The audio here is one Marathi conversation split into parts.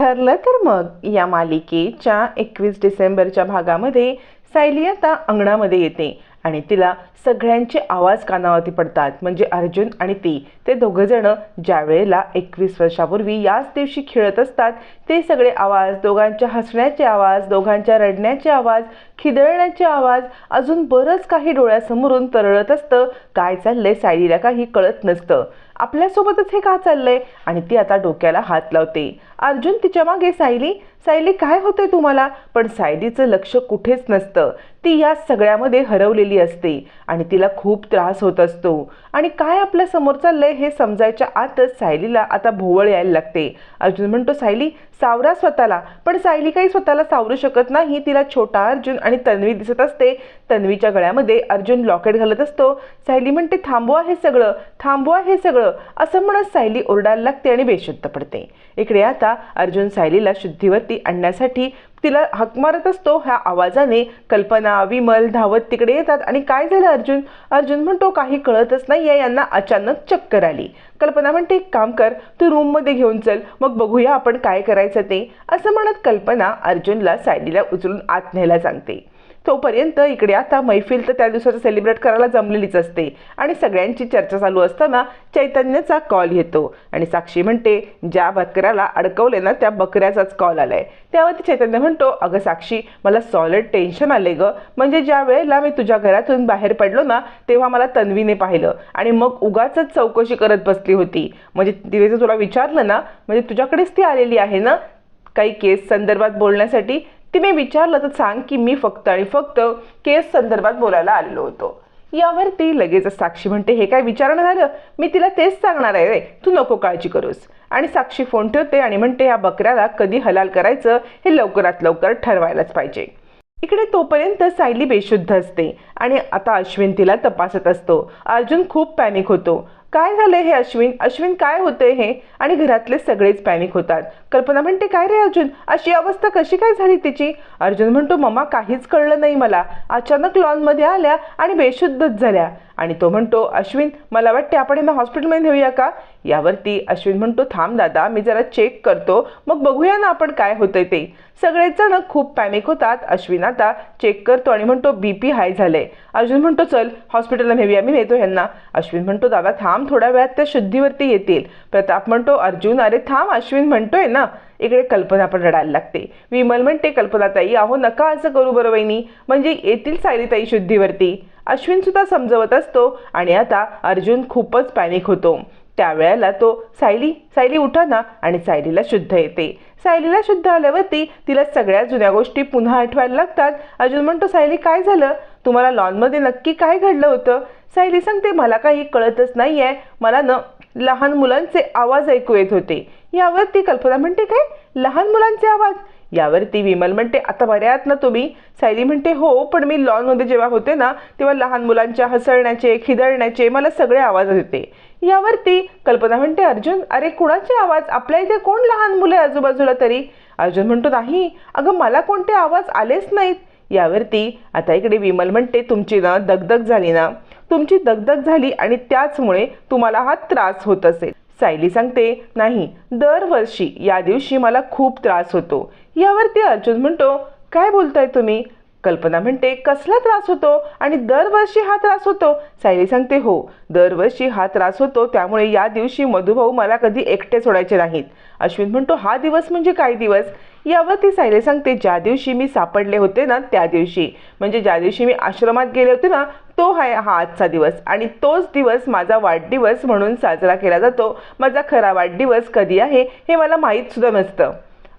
ठरलं तर मग या मालिकेच्या एकवीस डिसेंबरच्या भागामध्ये सायली आता अंगणामध्ये येते आणि तिला सगळ्यांचे आवाज कानावरती पडतात. म्हणजे अर्जुन आणि ती ते दोघंजणं ज्या वेळेला एकवीस वर्षापूर्वी याच दिवशी खेळत असतात ते सगळे आवाज दोघांच्या हसण्याचे आवाज दोघांच्या रडण्याचे आवाज खिदळण्याचे आवाज अजून बरंच काही डोळ्यासमोरून तरळत असतं. काय चाललंय सायलीला काही कळत नसतं. आपल्यासोबतच हे का चाललंय? आणि ती आता डोक्याला हात लावते. अर्जुन तिच्यामागे सायली सायली काय होते तुम्हाला? पण सायलीचं लक्ष कुठेच नसतं. ती या सगळ्यामध्ये हरवलेली असते आणि तिला खूप त्रास होत असतो. आणि काय आपल्यासमोर चाललंय हे समजायच्या आतच सायलीला आता भोवळ यायला लागते. अर्जुन म्हणतो सायली सावरा स्वतःला पण सायली काही स्वतःला सावरू शकत नाही. तिला छोटा अर्जुन आणि तन्वी दिसत असते. तन्वीच्या गळ्यामध्ये अर्जुन लॉकेट घालत असतो. सायली म्हणते थांबवा हे सगळं थांबवा हे सगळं. असं म्हणत सायली ओरडायला लागते आणि बेशुद्ध पडते. इकडे आता अर्जुन सायलीला शुद्धीवरती आणण्यासाठी तिला हक मारत असतो ह्या आवाजाने कल्पना विमल धावत तिकडे येतात. आणि काय झालं अर्जुन? अर्जुन म्हणतो काही कळतच नाही आहे यांना अचानक चक्कर आली. कल्पना म्हणते एक काम कर तू रूममध्ये घेऊन चल मग बघूया आपण काय करायचं ते. असं म्हणत कल्पना अर्जुनला सायलीला उचलून आत न्यायला सांगते. तोपर्यंत इकडे आता मैफिल तर त्या दिवसाचं सेलिब्रेट करायला जमलेलीच असते. आणि सगळ्यांची चर्चा चालू असताना चैतन्याचा कॉल येतो. आणि साक्षी म्हणते ज्या बकऱ्याला अडकवले ना त्या बकऱ्याचाच कॉल आलाय. त्यावरती चैतन्य म्हणतो अगं साक्षी मला सॉलिड टेन्शन आले गं. म्हणजे ज्या वेळेला मी तुझ्या घरातून बाहेर पडलो ना तेव्हा मला तन्वीने पाहिलं. आणि मग उगाच चौकशी करत बसली होती. म्हणजे तिने जर तुला विचारलं ना म्हणजे तुझ्याकडेच ती आलेली आहे ना काही केस संदर्भात बोलण्यासाठी तिने विचारलं तर सांग की मी फक्त आणि फक्त केस संदर्भात बोलायला आलेलो होतो. यावर ती लगेच साक्षी म्हणते हे काय विचारणं झालं? मी तिला तेच सांगणार आहे रे. तू नको काळजी करूस. आणि साक्षी फोन ठेवते आणि म्हणते या बकऱ्याला कधी हलाल करायचं हे लवकरात लवकर ठरवायलाच पाहिजे. इकडे तोपर्यंत सायली बेशुद्ध असते आणि आता अश्विन तिला तपासत असतो. अर्जुन खूप पॅनिक होतो. काय झाले हे अश्विन? अश्विन काय होते हे? आणि घरातले सगळेच पॅनिक होतात. कल्पना म्हणते काय रे अर्जुन? अशी अवस्था कशी काय झाली तिची? अर्जुन म्हणतो मम्मा काहीच कळलं नाही मला. अचानक लॉनमध्ये आल्या आणि बेशुद्धच झाल्या. आणि तो म्हणतो अश्विन मला वाटते आपण यांना हॉस्पिटलमध्ये नेऊया का? यावरती अश्विन म्हणतो थांब दादा मी जरा चेक करतो. मग बघूया ना आपण काय होतंय ते. सगळेच जण खूप पॅनिक होतात. अश्विन आता चेक करतो आणि म्हणतो बी पी हाय झालंय. अर्जुन म्हणतो चल हॉस्पिटलला नेऊया मी नेतो ह्यांना. अश्विन म्हणतो दादा थांब थोड्या वेळात त्या शुद्धीवरती येतील. प्रताप म्हणतो अर्जुन अरे थांब अश्विन म्हणतोय ना. इकडे कल्पना पण रडायला लागते. विमल म्हणते कल्पनाताई अहो नका असं करू बरं वहिनी. म्हणजे येतील सायलीताई शुद्धीवरती. अश्विन सुद्धा समजवत असतो आणि आता अर्जुन खूपच पॅनिक होतो. त्यावेळेला तो सायली सायली उठा ना. आणि सायलीला शुद्ध येते. सायलीला शुद्ध आल्यावरती तिला सगळ्या जुन्या गोष्टी पुन्हा आठवायला लागतात. अर्जुन म्हणतो सायली काय झालं? तुम्हाला लॉनमध्ये नक्की काय घडलं होतं? सायली सांगते मला काही कळतच नाही आहे मला न लहान मुलांचे आवाज ऐकू येत होते. यावरती कल्पना म्हणते काय? लहान मुलांचे आवाज. यावरती विमल म्हणते आता बऱ्यात ना तुम्ही. सायली म्हणते हो पण मी लॉनमध्ये जेव्हा होते ना तेव्हा लहान मुलांच्या हसळण्याचे खिदळण्याचे मला सगळे आवाज येते यावरती कल्पना म्हणते अर्जुन अरे कुणाचे आवाज? आपल्या इथे कोण लहान मुलं आहे आजूबाजूला तरी? अर्जुन म्हणतो नाही अगं मला कोणते आवाज आलेच नाहीत. यावरती आता इकडे विमल म्हणते तुमची ना दगदग झाली ना. तुमची दगदग झाली आणि त्याचमुळे तुम्हाला हा त्रास होत असेल. सायली सांगते नाही दरवर्षी या दिवशी मला खूप त्रास होतो. यावरती अर्जुन म्हणतो काय बोलताय तुम्ही? कल्पना म्हणते कसला त्रास होतो आणि दरवर्षी हा त्रास होतो? सायली सांगते हो दरवर्षी हा त्रास होतो त्यामुळे या दिवशी मधुभाऊ मला कधी एकटे सोडायचे नाहीत. अश्विन म्हणतो हा दिवस म्हणजे काय दिवस? यावर ती सायली सांगते ज्या दिवशी मी सापडले होते ना त्या दिवशी. म्हणजे ज्या दिवशी मी आश्रमात गेले होते ना तो आहे हा आजचा दिवस. आणि तोच दिवस माझा वाढदिवस म्हणून साजरा केला जातो. माझा खरा वाढदिवस कधी आहे हे मला माहीतसुद्धा नसतं.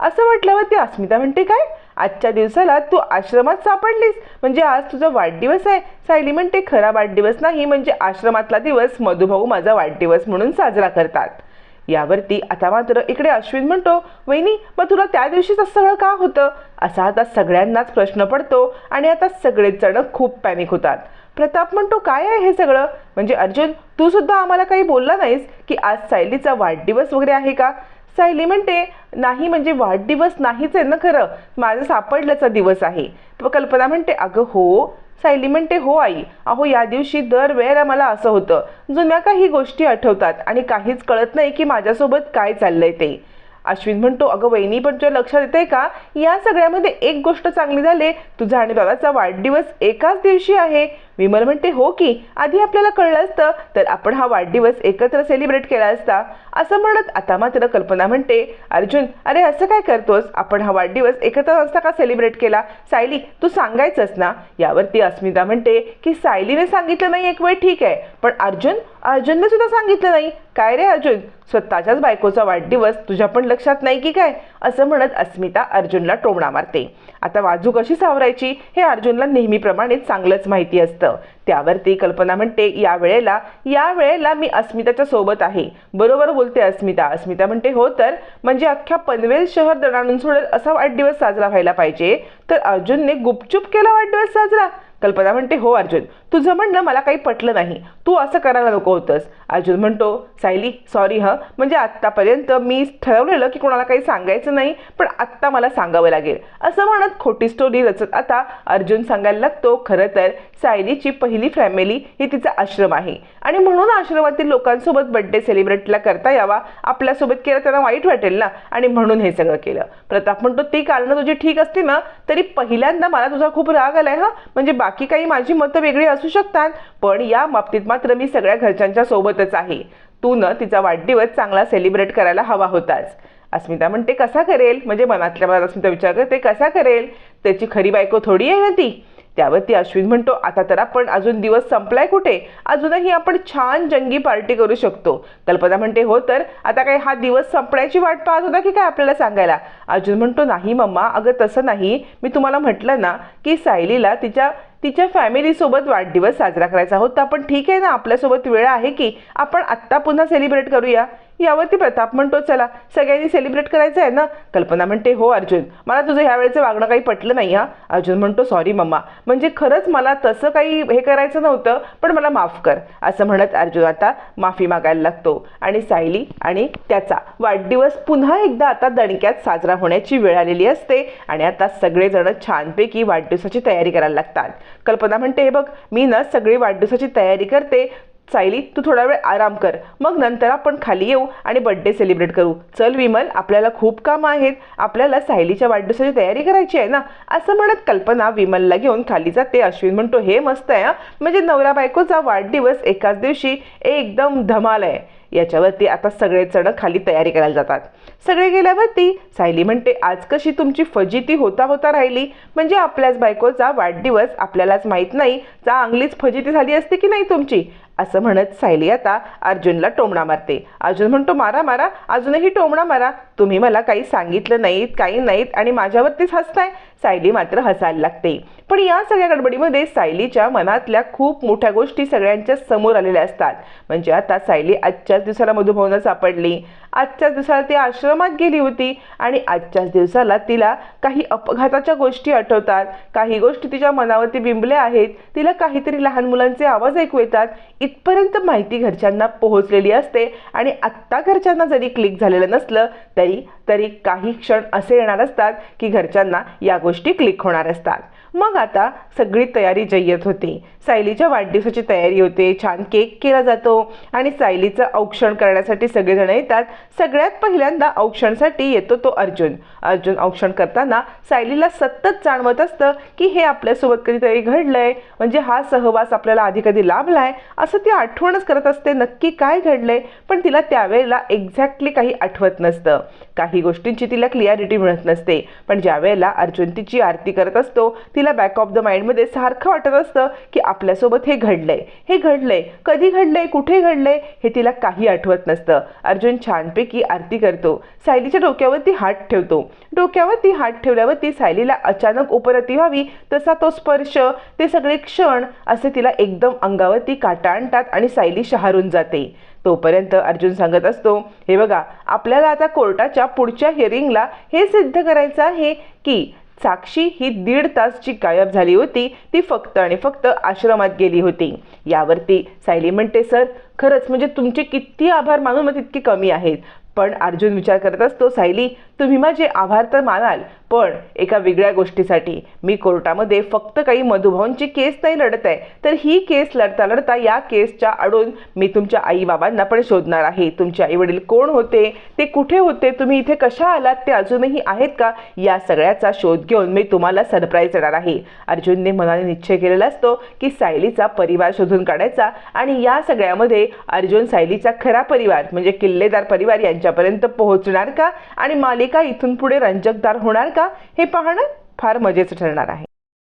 असं म्हटल्यावर ती अस्मिता म्हणते काय? आजच्या दिवसाला तू आश्रमात सापडलीस. म्हणजे आज तुझा वाढदिवस आहे. सायली म्हणते खरा वाढदिवस नाही म्हणजे आश्रमातला दिवस मधुभाऊ माझा वाढदिवस म्हणून साजरा करतात. यावरती आता मात्र इकडे अश्विन म्हणतो वहिनी मग तुला त्या दिवशीच असं सगळं का होतं? असा आता सगळ्यांनाच प्रश्न पडतो आणि आता सगळेच जण खूप पॅनिक होतात. प्रताप म्हणतो काय आहे हे सगळं? म्हणजे अर्जुन तू सुद्धा आम्हाला काही बोलला नाहीस की आज सायलीचा वाढदिवस वगैरे आहे का? सायली म्हणते नाही म्हणजे वाढदिवस नाहीच आहे ना खरं? माझं सापडल्याचा दिवस आहे. कल्पना म्हणते अगं हो. सायली म्हणते हो आई अहो या दिवशी दरवेळेला मला असं होतं जुन्या काही गोष्टी आठवतात आणि काहीच कळत नाही की माझ्यासोबत काय चाललंय ते. अश्विन म्हणतो अगं वहिनी पण तुझ्या लक्षात येते का? या सगळ्यामध्ये एक गोष्ट चांगली झाली तुझा आणि बाबाचा वाढदिवस एकाच दिवशी आहे. विमल म्हणते हो की आधी आपल्याला कळलं असतं तर आपण हा वाढदिवस एकत्र सेलिब्रेट केला असता. असं म्हणत आता मात्र कल्पना म्हणते अर्जुन अरे असं काय करतोस? आपण हा वाढदिवस एकत्र असता का सेलिब्रेट केला? सायली तू सांगायचंच ना? यावरती अस्मिता म्हणते की सायलीने सांगितलं नाही एक वेळ ठीक आहे पण अर्जुन अर्जुनने सुद्धा सांगितलं नाही. काय रे अर्जुन? स्वतःच्याच बायकोचा वाढदिवस तुझ्या पण लक्षात नाही की काय? असं म्हणत अस्मिता अर्जुनला टोमणा मारते. आता वाजू कशी सावरायची? हे अर्जुनला नेहमीप्रमाणे चांगलंच माहिती असतं. त्यावरती कल्पना म्हणते या वेळेला या वेळेला मी अस्मिताच्या सोबत आहे. बरोबर बोलते अस्मिता. अस्मिता म्हणते हो तर म्हणजे अख्ख्या पनवेल शहर दणाणून सोडेल असा वाढदिवस साजरा व्हायला पाहिजे. तर अर्जुनने गुपचूप केला वाढदिवस साजरा. कल्पना म्हणते हो अर्जुन तुझं म्हणणं मला काही पटलं नाही. तू असं करायला नको होतंस. अर्जुन म्हणतो सायली सॉरी हं. म्हणजे आत्तापर्यंत मी ठरवलेलं की कोणाला काही सांगायचं नाही पण आत्ता मला सांगावं लागेल. असं म्हणत खोटी स्टोरी रचत आता अर्जुन सांगायला लागतो खरं तर सायलीची पहिली फॅमिली ही तिचा आश्रम आहे. आणि म्हणून आश्रमातील लोकांसोबत बड्डे सेलिब्रेटला करता यावा आपल्यासोबत केलं त्यांना वाईट वाटेल ना आणि म्हणून हे सगळं केलं. प्रताप म्हणतो ती कारणं तुझी ठीक असते ना तरी पहिल्यांदा मला तुझा खूप राग आलाय हा. म्हणजे बाकी काही माझी मतं वेगळी असू शकतात पण या बाबतीत मात्र मी सगळ्या घरच्यांच्या सोबतच आहे. तू न तिचा वाढदिवस चांगला सेलिब्रेट करायला हवा होताच अस्मिता म्हणते कसा करेल? म्हणजे मनातल्या मनात अस्मिता विचार करते कसा करेल? त्याची खरी बायको थोडी आहे ना ती. त्यावरती अश्विन म्हणतो आता तर आपण अजून दिवस संपलाय कुठे? अजूनही आपण छान जंगी पार्टी करू शकतो. कल्पना म्हणते हो तर आता काय हा दिवस संपण्याची वाट पाहत होता की काय आपल्याला सांगायला? अर्जुन म्हणतो नाही मम्मा अगं तसं नाही. मी तुम्हाला म्हटलं ना की सायलीला तिच्या तिच्या फॅमिलीसोबत वाढदिवस साजरा करायचा होता. पण ठीक आहे ना आपल्यासोबत वेळ आहे की आपण आत्ता पुन्हा सेलिब्रेट करूया? यावरती प्रताप म्हणतो चला सगळ्यांनी सेलिब्रेट करायचं आहे ना? कल्पना म्हणते हो अर्जुन मला तुझं ह्या वेळेचं वागणं काही पटलं नाही हा. अर्जुन म्हणतो सॉरी मम्मा म्हणजे खरंच मला तसं काही हे करायचं नव्हतं पण मला माफ कर असं म्हणत अर्जुन आता माफी मागायला लागतो. आणि सायली आणि त्याचा वाढदिवस पुन्हा एकदा आता दणक्यात साजरा होण्याची वेळ आलेली असते आणि आता सगळेजण छानपैकी वाढदिवसाची तयारी करायला लागतात. कल्पना म्हणते हे बघ मी ना सगळी वाढदिवसाची तयारी करते सायली तू थोडा वेळ आराम कर. मग नंतर आपण खाली येऊ आणि बड्डे सेलिब्रेट करू. चल विमल आपल्याला खूप कामं आहेत. आपल्याला सायलीच्या वाढदिवसाची तयारी करायची आहे ना? असं म्हणत कल्पना विमलला घेऊन खाली जाते. अश्विन म्हणतो हे मस्त आहे म्हणजे नवरा बायकोचा वाढदिवस एकाच दिवशी एकदम धमाल आहे. याच्यावरती आता सगळे सगळेजण खाली तयारी करायला जातात. सगळे गेल्यावरती सायली म्हणते आज कशी तुमची फजिती होता होता राहिली? म्हणजे आपल्याच बायकोचा वाढदिवस आपल्यालाच माहीत नाही जा अंगलीच फजिती झाली असते की नाही तुमची? असं म्हणत सायली आता अर्जुनला टोमणा मारते. अर्जुन म्हणतो मारा मारा अजूनही टोमणा मारा. तुम्ही मला काही सांगितलं नाहीत काही नाहीत आणि माझ्यावरतीच हसताय. सायली मात्र हसायला लागते. पण या सगळ्या गडबडीमध्ये सायलीच्या मनातल्या खूप मोठ्या गोष्टी सगळ्यांच्या समोर आलेल्या असतात. म्हणजे आता सायली आजच्याच दिवसाला मधुभवनं सापडली. आजच्याच दिवसाला ती आश्रमात गेली होती आणि आजच्याच दिवसाला तिला काही अपघाताच्या गोष्टी आठवतात. काही गोष्टी तिच्या मनावरती बिंबल्या आहेत. तिला काहीतरी लहान मुलांचे आवाज ऐकू येतात. इथपर्यंत माहिती घरच्यांना पोहोचलेली असते आणि आत्ता घरच्यांना जरी क्लिक झालेलं नसलं तरी तरी काही क्षण असे येणार असतात की घरच्यांना या गोष्टी क्लिक होणार असतात. मग आता सगळी तयारी जय्यत होते. सायलीच्या वाढदिवसाची तयारी होते छान केक केला जातो आणि सायलीचं औक्षण करण्यासाठी सगळेजण येतात. सगळ्यात पहिल्यांदा औक्षणसाठी येतो तो अर्जुन. अर्जुन औक्षण करताना सायलीला सतत जाणवत असतं की हे आपल्यासोबत कधीतरी घडलंय. म्हणजे हा सहवास आपल्याला आधी कधी लाभलाय? असं ती आठवणच करत असते नक्की काय घडलंय? पण तिला त्यावेळेला एक्झॅक्टली काही आठवत नसतं. काही गोष्टींची तिला क्लिअरिटी मिळत नसते. पण ज्यावेळेला अर्जुन तिची आरती करत असतो तिला बॅक ऑफ द माइंडमध्ये सारखं वाटत असतं की आपल्यासोबत हे घडलंय. हे घडलंय. कधी घडलंय? कुठे घडलंय? हे तिला काही आठवत नसतं. अर्जुन छानपैकी आरती करतो. सायलीच्या डोक्यावरती हात ठेवतो. डोक्यावरती हात ठेवल्यावरती सायलीला अचानक उपरती व्हावी तसा तो स्पर्श ते सगळे क्षण असे तिला एकदम अंगावरती काटा आणतात आणि सायली शहारून जाते. तोपर्यंत अर्जुन सांगत असतो हे बघा आपल्याला आता कोर्टाच्या पुढच्या हिअरिंगला हे सिद्ध करायचं आहे की साक्षी ही दीड तास जी गायब झाली होती. ती फक्त आणि फक्त आश्रमात गेली होती. यावरती सायली म्हणते सर खरंच म्हणजे तुमचे किती आभार मानून मग तितके कमी आहेत. पण अर्जुन विचार करत असतो सायली तुम्ही माझे आभार तर मानाल पण एका वेगळ्या गोष्टीसाठी मी कोर्टामध्ये फक्त काही मधुभाऊंची केस नाही लढत आहे. तर ही केस लढता लढता या केसच्या आडून मी तुमच्या आईबाबांना पण शोधणार आहे. तुमचे आई वडील कोण होते? ते कुठे होते? तुम्ही इथे कशा आलात? ते अजूनही आहेत का? या सगळ्याचा शोध घेऊन मी तुम्हाला सरप्राईज देणार आहे. अर्जुनने मनाने निश्चय केलेला असतो की सायलीचा परिवार शोधून काढायचा आणि या सगळ्यामध्ये अर्जुन सायलीचा खरा परिवार म्हणजे किल्लेदार परिवार यांच्यापर्यंत पोहोचणार का? आणि मालिका इथून पुढे रंजकदार होणार का हे पाहणं फार मजेचं ठरणार आहे.